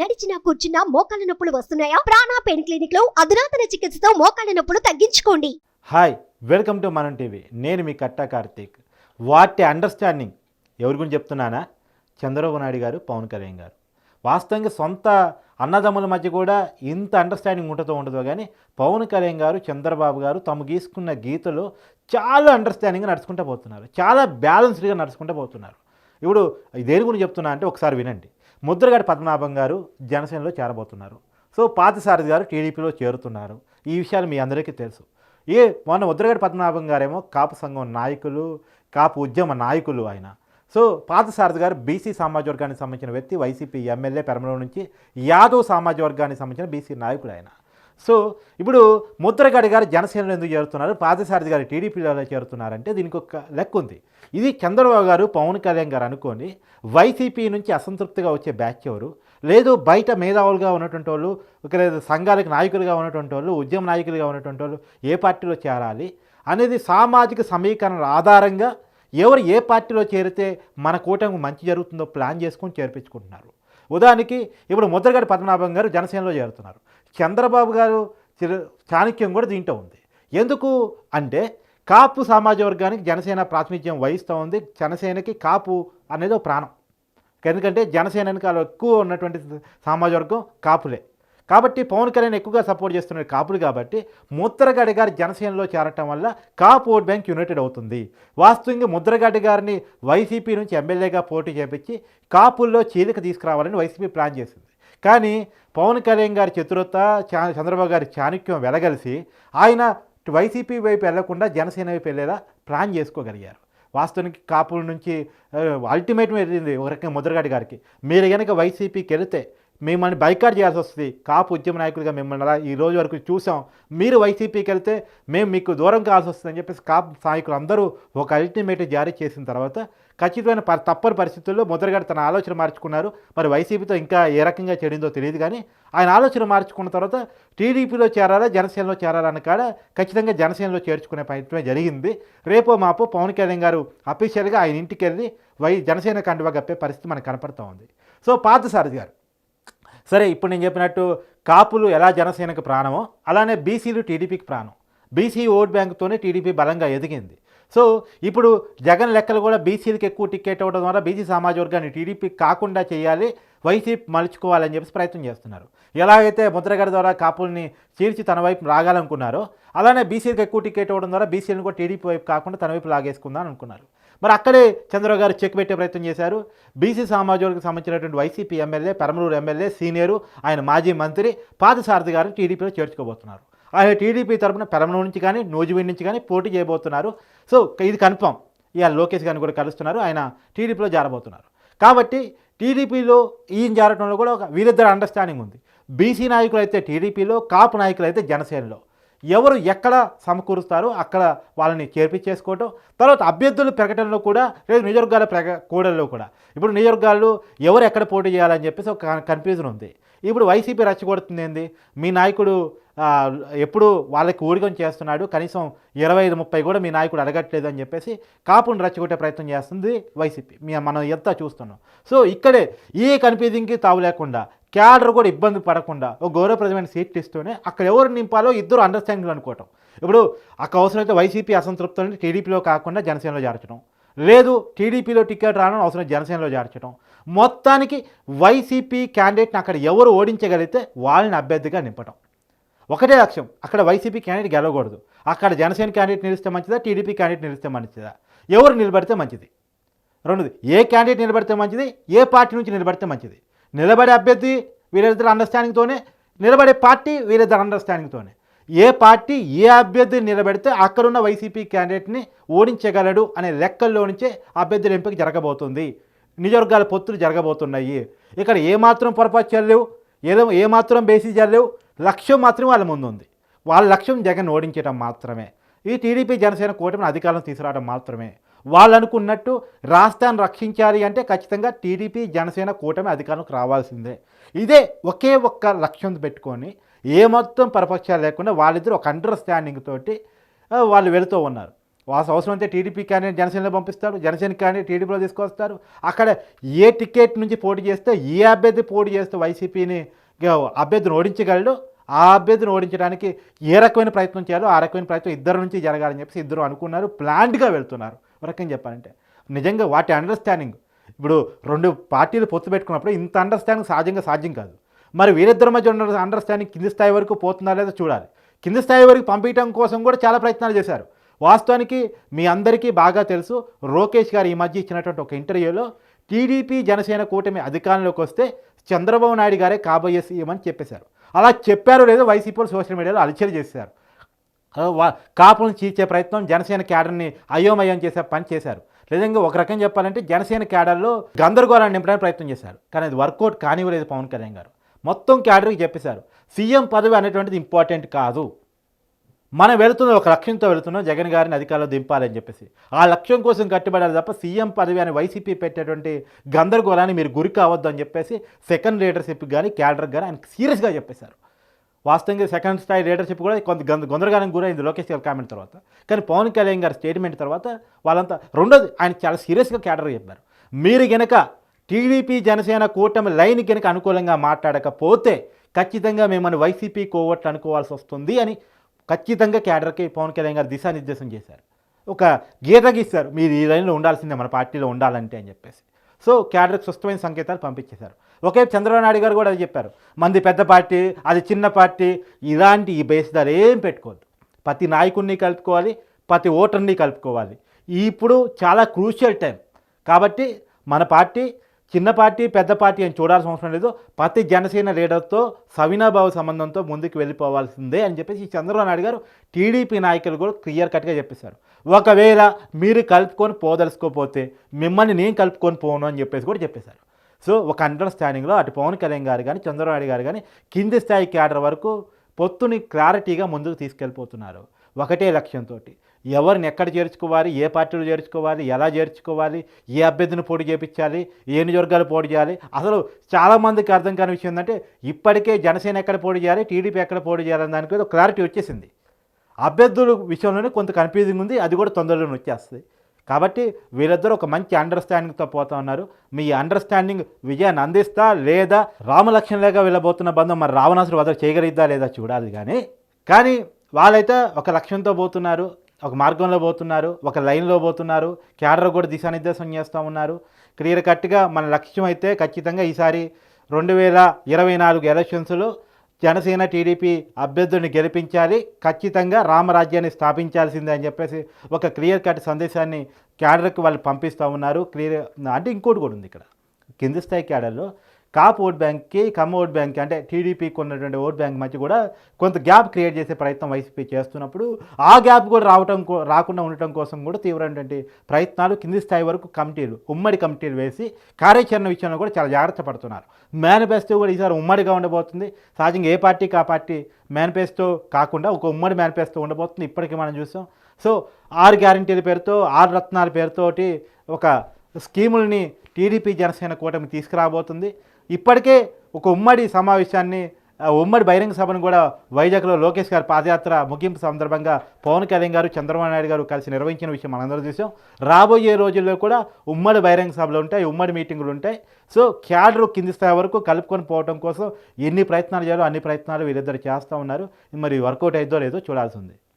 నడిచినా కూర్చున్నా మోకాళ్ళ నొప్పులు వస్తున్నాయా? ప్రాణా పెయిన్ క్లినిక్లో అధునాతన చికిత్సతో మోకాళ్ళ నొప్పులు తగ్గించుకోండి. Hi welcome to Manam TV. నేను మీ కట్టా కార్తీక్. వాటి అండర్స్టాండింగ్ ఎవరి గురించి చెప్తున్నానా? చంద్రబాబు నాయుడు గారు పవన్ కళ్యాణ్ గారు. వాస్తవంగా సొంత అన్నదమ్ముల మధ్య కూడా ఇంత అండర్స్టాండింగ్ ఉంటుందో ఉండదో కానీ పవన్ కళ్యాణ్ గారు చంద్రబాబు గారు తాము గీసుకున్న గీతలో చాలా అండర్స్టాండింగ్గా నడుచుకుంటూ పోతున్నారు. చాలా బ్యాలెన్స్డ్గా నడుచుకుంటూ పోతున్నారు. ఇప్పుడు దేని గురించి చెప్తున్నా అంటే ఒకసారి వినండి. ముద్రగడ పద్మనాభం గారు జనసేనలో చేరబోతున్నారు. సో పాతసారథి గారు టీడీపీలో చేరుతున్నారు. ఈ విషయాలు మీ అందరికీ తెలుసు. ఏ మొన్న ముద్రగడ పద్మనాభం గారేమో కాపు సంఘం నాయకులు కాపు ఉద్యమ నాయకులు ఆయన. సో పాతసారథి గారు బీసీ సామాజిక వర్గానికి సంబంధించిన వ్యక్తి వైసీపీ ఎమ్మెల్యే పెరమలో నుంచి యాదవ్ సామాజిక వర్గానికి సంబంధించిన బీసీ నాయకుడు ఆయన. సో ఇప్పుడు ముద్రగడి గారు జనసేనలో ఎందుకు చేరుతున్నారు? పాదసారథి గారు టీడీపీలో చేరుతున్నారంటే దీనికి ఒక లెక్క ఉంది ఇది చంద్రబాబు గారు పవన్ కళ్యాణ్ గారు అనుకొని వైసీపీ నుంచి అసంతృప్తిగా వచ్చే బ్యాచ్ ఎవరు? లేదు బయట మేధావులుగా ఉన్నటువంటి వాళ్ళు ఒక లేదు సంఘాలకు నాయకులుగా ఉన్నటువంటి వాళ్ళు ఉద్యమ నాయకులుగా ఉన్నటువంటి వాళ్ళు ఏ పార్టీలో చేరాలి అనేది సామాజిక సమీకరణల ఆధారంగా ఎవరు ఏ పార్టీలో చేరితే మన కూటమి మంచి జరుగుతుందో ప్లాన్ చేసుకొని చేర్పించుకుంటున్నారు. ఉదాహరణకి ఇప్పుడు ముద్రగడ పద్మనాభం గారు జనసేనలో చేరుతున్నారు. చంద్రబాబు గారు చాణక్యం కూడా దీంట్లో ఉంది. ఎందుకు అంటే కాపు సమాజ వర్గానికి జనసేన ప్రాతినిధ్యం వహిస్తూ ఉంది. జనసేనకి కాపు అనేది ఒక ప్రాణం. ఎందుకంటే జనసేన వెనకాల ఎక్కువ ఉన్నటువంటి సమాజ వర్గం కాపులే. కాబట్టి పవన్ కళ్యాణ్ ఎక్కువగా సపోర్ట్ చేస్తున్నారు కాపులు కాబట్టి ముద్రగడ్డ గారి జనసేనలో చేరటం వల్ల కాపు ఓట్ బ్యాంక్ యునైటెడ్ అవుతుంది. వాస్తవంగా ముద్రగడ్డ గారిని వైసీపీ నుంచి ఎమ్మెల్యేగా పోటీ చేపించి కాపుల్లో చీలిక తీసుకురావాలని వైసీపీ ప్లాన్ చేసింది. కానీ పవన్ కళ్యాణ్ గారి చతురత చా- చంద్రబాబు గారి చాణక్యం వెలగలిసి ఆయన వైసీపీ వైపు వెళ్ళకుండా జనసేన వైపు వెళ్ళేలా ప్లాన్ చేసుకోగలిగారు. వాస్తవానికి కాపుల నుంచి అల్టిమేట్ వెళ్ళింది ఒక రకంగా ముద్రగడ్డ గారికి. మీరు కనుక వైసీపీకి వెళితే మిమ్మల్ని బైకాట్ చేయాల్సి వస్తుంది. కాపు ఉద్యమ నాయకులుగా మిమ్మల్ని అలా ఈ రోజు వరకు చూసాం. మీరు వైసీపీకి వెళ్తే మేము మీకు దూరం కావాల్సి వస్తుందని చెప్పేసి కాపు నాయకులు అందరూ ఒక అల్టిమేట్ జారీ చేసిన తర్వాత ఖచ్చితమైన ప తప్పని పరిస్థితుల్లో ముద్రగడ తన ఆలోచన మార్చుకున్నారు. మరి వైసీపీతో ఇంకా ఏ రకంగా చెడిందో తెలియదు కానీ ఆయన ఆలోచన మార్చుకున్న తర్వాత టీడీపీలో చేరాలా జనసేనలో చేరాలా అని కాడ ఖచ్చితంగా జనసేనలో చేర్చుకునే ప్రయత్నమే జరిగింది. రేపో మాపో పవన్ కళ్యాణ్ గారు అఫీషియల్గా ఆయన ఇంటికి వెళ్ళి వై జనసేన కండువా గప్పే పరిస్థితి మనకు కనపడుతూ ఉంది. సో పార్థసారథి గారు సరే ఇప్పుడు నేను చెప్పినట్టు కాపులు ఎలా జనసేనకు ప్రాణమో అలానే బీసీలు టీడీపీకి ప్రాణం. బీసీ ఓట్ బ్యాంకుతోనే టీడీపీ బలంగా ఎదిగింది. సో ఇప్పుడు జగన్ లెక్కలు కూడా బీసీలకు ఎక్కువ టికెట్ అవ్వడం ద్వారా బీసీ సమాజ వర్గాన్ని టీడీపీ కాకుండా చేయాలి వైసీపీ మలుచుకోవాలని చెప్పేసి ప్రయత్నం చేస్తున్నారు. ఎలాగైతే ముద్రగడ ద్వారా కాపుల్ని చీల్చి తన వైపు రాగాలనుకున్నారో అలానే బీసీలకు ఎక్కువ టికెట్ ఇవ్వడం ద్వారా బీసీలను కూడా టీడీపీ వైపు కాకుండా తన వైపు లాగేసుకుందాం అనుకున్నారు. మరి అక్కడే చంద్రబాబు గారు చెక్ పెట్టే ప్రయత్నం చేశారు. బీసీ సామాజిక సంబంధించినటువంటి YCP MLA Peramaluru MLA senior ఆయన మాజీ మంత్రి పాదసారథి గారిని టీడీపీలో చేర్చుకోబోతున్నారు. ఆయన టీడీపీ తరఫున పెరమలూరు నుంచి కానీ నూజివీడి నుంచి కానీ పోటీ చేయబోతున్నారు. సో ఇది కన్ఫామ్ ఇవాళ లోకేష్ గారిని కూడా కలుస్తున్నారు. ఆయన టీడీపీలో జారబోతున్నారు. కాబట్టి టీడీపీలో ఈయన జారటంలో కూడా ఒక వీరిద్దరు అండర్స్టాండింగ్ ఉంది. బీసీ నాయకులు అయితే టీడీపీలో కాపు నాయకులు అయితే జనసేనలో. ఎవరు ఎక్కడ సమకూరుస్తారో అక్కడ వాళ్ళని చేర్పించేసుకోవటం. తర్వాత అభ్యర్థుల ప్రకటనలో కూడా లేదు నియోజకవర్గాల ప్రక కూడల్లో కూడా. ఇప్పుడు నియోజకవర్గాలు ఎవరు ఎక్కడ పోటీ చేయాలని చెప్పేసి ఒక కన్ఫ్యూజన్ ఉంది. ఇప్పుడు వైసీపీ రెచ్చగొడుతుంది ఏంది? మీ నాయకుడు ఎప్పుడు వాళ్ళకి ఊడిగం చేస్తున్నాడు. కనీసం ఇరవై ఐదు ముప్పై కూడా మీ నాయకుడు అడగట్లేదు అని చెప్పేసి కాపుని రచ్చగొట్టే ప్రయత్నం చేస్తుంది వైసీపీ. మీ మనం ఎంత చూస్తున్నాం. సో ఇక్కడే ఏ కన్ఫ్యూజింగ్కి తావు లేకుండా క్యాడర్ కూడా ఇబ్బంది పడకుండా ఒక గౌరవప్రదమైన సీట్లు ఇస్తూనే అక్కడ ఎవరు నింపాలో ఇద్దరు అండర్స్టాండింగ్లు అనుకోవటం. ఇప్పుడు అక్కడ అవసరమైతే వైసీపీ అసంతృప్తులని టీడీపీలో కాకుండా జనసేనలో చేర్చడం లేదు టీడీపీలో టికెట్ రావడం అవసరం జనసేనలో చేర్చడం మొత్తానికి వైసీపీ క్యాండిడేట్ని అక్కడ ఎవరు ఓడించగలిగితే వాళ్ళని అభ్యర్థిగా నింపడం ఒకటే లక్ష్యం. అక్కడ వైసీపీ క్యాండిడేట్ గెలవకూడదు. అక్కడ జనసేన క్యాండిడేట్ నిలిస్తే మంచిదా? టీడీపీ క్యాండిడేట్ నిలిస్తే మంచిదా? ఎవరు నిలబడితే మంచిది? రెండోది ఏ క్యాండిడేట్ నిలబడితే మంచిది? ఏ పార్టీ నుంచి నిలబడితే మంచిది? నిలబడే అభ్యర్థి వీరిద్దరు అండర్స్టాండింగ్తోనే నిలబడే పార్టీ వీరిద్దరు అండర్స్టాండింగ్తోనే ఏ పార్టీ ఏ అభ్యర్థిని నిలబెడితే అక్కడున్న వైసీపీ క్యాండిడేట్ని ఓడించగలడు అనే లెక్కల్లో నుంచే అభ్యర్థుల ఎంపిక జరగబోతుంది. నిజవర్గాల పొత్తులు జరగబోతున్నాయి. ఇక్కడ ఏమాత్రం పొరపాటు చేయలేవు. ఏదో ఏమాత్రం బేసి జరలేవు లక్ష్యం మాత్రం వాళ్ళ ముందు ఉంది. వాళ్ళ లక్ష్యం జగన్ ఓడించడం మాత్రమే. ఈ టీడీపీ జనసేన కూటమిని అధికారం తీసుకురావడం మాత్రమే. వాళ్ళు అనుకున్నట్టు రాష్ట్రాన్ని రక్షించాలి అంటే ఖచ్చితంగా టీడీపీ జనసేన కూటమి అధికారంలోకి రావాల్సిందే. ఇదే ఒకే ఒక్క లక్ష్యం పెట్టుకొని ఏ మొత్తం పరపక్షాలు లేకుండా వాళ్ళిద్దరు ఒక అండర్స్టాండింగ్ తోటి వాళ్ళు వెళుతూ ఉన్నారు. వాసు అవసరం అయితే టీడీపీ క్యాండిడేట్ జనసేనలో పంపిస్తాడు జనసేన క్యాండిడేట్ టీడీపీలో తీసుకొస్తారు. అక్కడ ఏ టికెట్ నుంచి పోటీ చేస్తే ఏ అభ్యర్థి పోటీ చేస్తే వైసీపీని అభ్యర్థిని ఓడించగలడు ఆ అభ్యర్థిని ఓడించడానికి ఏ రకమైన ప్రయత్నం చేయాలో ఆ రకమైన ప్రయత్నం ఇద్దరు నుంచి జరగాలని చెప్పేసి ఇద్దరు అనుకున్నారు ప్లాంట్గా వెళ్తున్నారు. ఒక రకంగా చెప్పాలంటే. నిజంగా వాటి అండర్స్టాండింగ్ ఇప్పుడు రెండు పార్టీలు పొత్తు పెట్టుకున్నప్పుడు ఇంత అండర్స్టాండింగ్ సహజంగా సాధ్యం కాదు. మరి వీరిద్దరి మధ్య ఉన్న అండర్స్టాండింగ్ కింది స్థాయి వరకు పోతుందా లేదో చూడాలి. కింది స్థాయి వరకు పంపించడం కోసం కూడా చాలా ప్రయత్నాలు చేశారు. వాస్తవానికి మీ అందరికీ బాగా తెలుసు లోకేష్ గారు ఈ మధ్య ఇచ్చినటువంటి ఒక ఇంటర్వ్యూలో టీడీపీ జనసేన కూటమి అధికారంలోకి వస్తే చంద్రబాబు నాయుడు గారే కాబోయే సీఎం అని చెప్పేశారు. అలా చెప్పారో లేదో వైసీపీ వాళ్ళు సోషల్ మీడియాలో అలచడి చేశారు. వా- కాపులను చీల్చే ప్రయత్నం జనసేన క్యాడర్ని అయోమయం చేసే పని చేశారు. నిజంగా ఒక రకం చెప్పాలంటే జనసేన క్యాడర్లో గందరగోళాన్ని నింపడానికి ప్రయత్నం చేశారు. కానీ అది వర్కౌట్ కానివ్వలేదు పవన్ కళ్యాణ్ గారు. మొత్తం క్యాడర్కి చెప్పేశారు. సీఎం పదవి అనేటువంటిది ఇంపార్టెంట్ కాదు. మనం వెళుతున్న ఒక లక్ష్యంతో వెళుతున్నాం జగన్ గారిని అధికారంలో దింపాలని చెప్పేసి. ఆ లక్ష్యం కోసం కట్టుబడాలి తప్ప సీఎం పదవి అని వైసీపీ పెట్టేటువంటి గందరగోళాన్ని మీరు గురి కావద్దు అని చెప్పేసి సెకండ్ లీడర్షిప్ కానీ క్యాడర్ కానీ ఆయన సీరియస్గా చెప్పేశారు. వాస్తవంగా సెకండ్ స్థాయి లీడర్షిప్ కూడా కొంత గంద గొందరగానికి గురైంది లోకేష్ గారి కామెంట్ తర్వాత. కానీ పవన్ కళ్యాణ్ గారి స్టేట్మెంట్ తర్వాత వాళ్ళంతా రెండోది ఆయన చాలా సీరియస్గా క్యాడర్ చెప్పారు. మీరు గనక టీడీపీ జనసేన కూటమి లైన్ గనక అనుకూలంగా మాట్లాడకపోతే ఖచ్చితంగా మిమ్మల్ని వైసీపీ కోవట్లు అనుకోవాల్సి వస్తుంది అని ఖచ్చితంగా క్యాడర్కి పవన్ కళ్యాణ్ గారు దిశానిర్దేశం చేశారు. ఒక గీత గీస్తారు మీరు ఈ లైన్లో ఉండాల్సిందే మన పార్టీలో ఉండాలంటే అని చెప్పేసి. సో క్యాడర్కి స్పష్టమైన సంకేతాలు పంపించేశారు. ఒకే చంద్రబాబు నాయుడు గారు కూడా అది చెప్పారు. మంది పెద్ద పార్టీ అది చిన్న పార్టీ ఇలాంటి ఈ బేసిదారు ఏం పెట్టుకోవద్దు. ప్రతి నాయకుడిని కలుపుకోవాలి ప్రతి ఓటర్ని కలుపుకోవాలి. ఇప్పుడు చాలా క్రూషియల్ టైం. కాబట్టి మన పార్టీ చిన్న పార్టీ పెద్ద పార్టీ అని చూడాల్సిన అవసరం లేదు. ప్రతి జనసేన లీడర్తో సవినాభావ సంబంధంతో ముందుకు వెళ్ళిపోవాల్సిందే అని చెప్పేసి ఈ చంద్రబాబు నాయుడు గారు టీడీపీ నాయకులు కూడా క్లియర్ కట్గా చెప్పేశారు. ఒకవేళ మీరు కలుపుకొని పోదలుచుకోపోతే మిమ్మల్ని నేను కలుపుకొని పోను అని చెప్పేసి కూడా చెప్పేశారు. సో ఒక అండర్స్టాండింగ్లో అటు పవన్ కళ్యాణ్ గారు కానీ చంద్రబాబు నాయుడు గారు కానీ కింది స్థాయి క్యాడర్ వరకు పొత్తుని క్లారిటీగా ముందుకు తీసుకెళ్ళిపోతున్నారు. ఒకటే లక్ష్యంతో ఎవరిని ఎక్కడ చేర్చుకోవాలి ఏ పార్టీలో చేర్చుకోవాలి ఎలా చేర్చుకోవాలి ఏ అభ్యర్థిని పోటీ చేపించాలి ఏ నియోజకవర్గాలు పోటీ చేయాలి. అసలు చాలామందికి అర్థం కాని విషయం ఏంటంటే ఇప్పటికే జనసేన ఎక్కడ పోటీ చేయాలి టీడీపీ ఎక్కడ పోటీ చేయాలని దానికి క్లారిటీ వచ్చేసింది. అభ్యర్థుల విషయంలోనే కొంత కన్ఫ్యూజింగ్ ఉంది అది కూడా తొందరలోనే వచ్చేస్తుంది. కాబట్టి వీరిద్దరూ ఒక మంచి అండర్స్టాండింగ్తో పోతా ఉన్నారు. మీ అండర్స్టాండింగ్ విజయాన్ని అందిస్తా లేదా రామలక్ష్మణులుగా వెళ్ళబోతున్న బంధం మరి రావణాసుడు వదలు చేయగలిగిద్దా లేదా చూడాలి కానీ కానీ వాళ్ళైతే ఒక లక్ష్యంతో పోతున్నారు. ఒక మార్గంలో పోతున్నారు ఒక లైన్లో పోతున్నారు క్యాడర్ కూడా దిశానిర్దేశం చేస్తూ ఉన్నారు. క్లియర్ కట్గా మన లక్ష్యం అయితే ఖచ్చితంగా ఈసారి రెండు వేల ఇరవై నాలుగు ఎలక్షన్స్లో జనసేన టీడీపీ అభ్యర్థుల్ని గెలిపించాలి ఖచ్చితంగా రామరాజ్యాన్ని స్థాపించాల్సిందే అని చెప్పేసి ఒక క్లియర్ కట్ సందేశాన్ని క్యాడర్కి వాళ్ళు పంపిస్తూ ఉన్నారు. క్లియర్ అంటే ఇంకోటి కూడా ఉంది ఇక్కడ. కింది స్థాయి క్యాడర్లో కాప్ ఓట్ బ్యాంక్కి కమ్ ఓట్ బ్యాంక్ అంటే టీడీపీకి ఉన్నటువంటి ఓట్ బ్యాంక్ మధ్య కూడా కొంత గ్యాప్ క్రియేట్ చేసే ప్రయత్నం వైసీపీ చేస్తున్నప్పుడు ఆ గ్యాప్ కూడా రావటం రాకుండా ఉండటం కోసం కూడా తీవ్రమైనటువంటి ప్రయత్నాలు కింది స్థాయి వరకు కమిటీలు ఉమ్మడి కమిటీలు వేసి కార్యాచరణ విషయంలో కూడా చాలా జాగ్రత్త పడుతున్నారు. మేనిఫెస్టో కూడా ఈసారి ఉమ్మడిగా ఉండబోతుంది. సహజంగా ఏ పార్టీకి ఆ పార్టీ మేనిఫెస్టో కాకుండా ఒక ఉమ్మడి మేనిఫెస్టో ఉండబోతుంది ఇప్పటికీ మనం చూసాం. సో ఆరు గ్యారంటీల పేరుతో ఆరు రత్నాల పేరుతోటి ఒక స్కీముల్ని టీడీపీ జనసేన కూటమి తీసుకురాబోతుంది. ఇప్పటికే ఒక ఉమ్మడి సమావేశాన్ని ఉమ్మడి బహిరంగ సభను కూడా వైజాగ్లో లోకేష్ గారి పాదయాత్ర ముగింపు సందర్భంగా పవన్ కళ్యాణ్ గారు చంద్రబాబు నాయుడు గారు కలిసి నిర్వహించిన విషయం మనందరూ చూసాం. రాబోయే రోజుల్లో కూడా ఉమ్మడి బహిరంగ సభలు ఉంటాయి ఉమ్మడి మీటింగులు ఉంటాయి. సో క్యాడర్ కింది స్థాయి వరకు కలుపుకొని పోవడం కోసం ఎన్ని ప్రయత్నాలు చేయాలో అన్ని ప్రయత్నాలు వీరిద్దరు చేస్తూ ఉన్నారు. మరి వర్కౌట్ అయిందో లేదో చూడాల్సి ఉంది.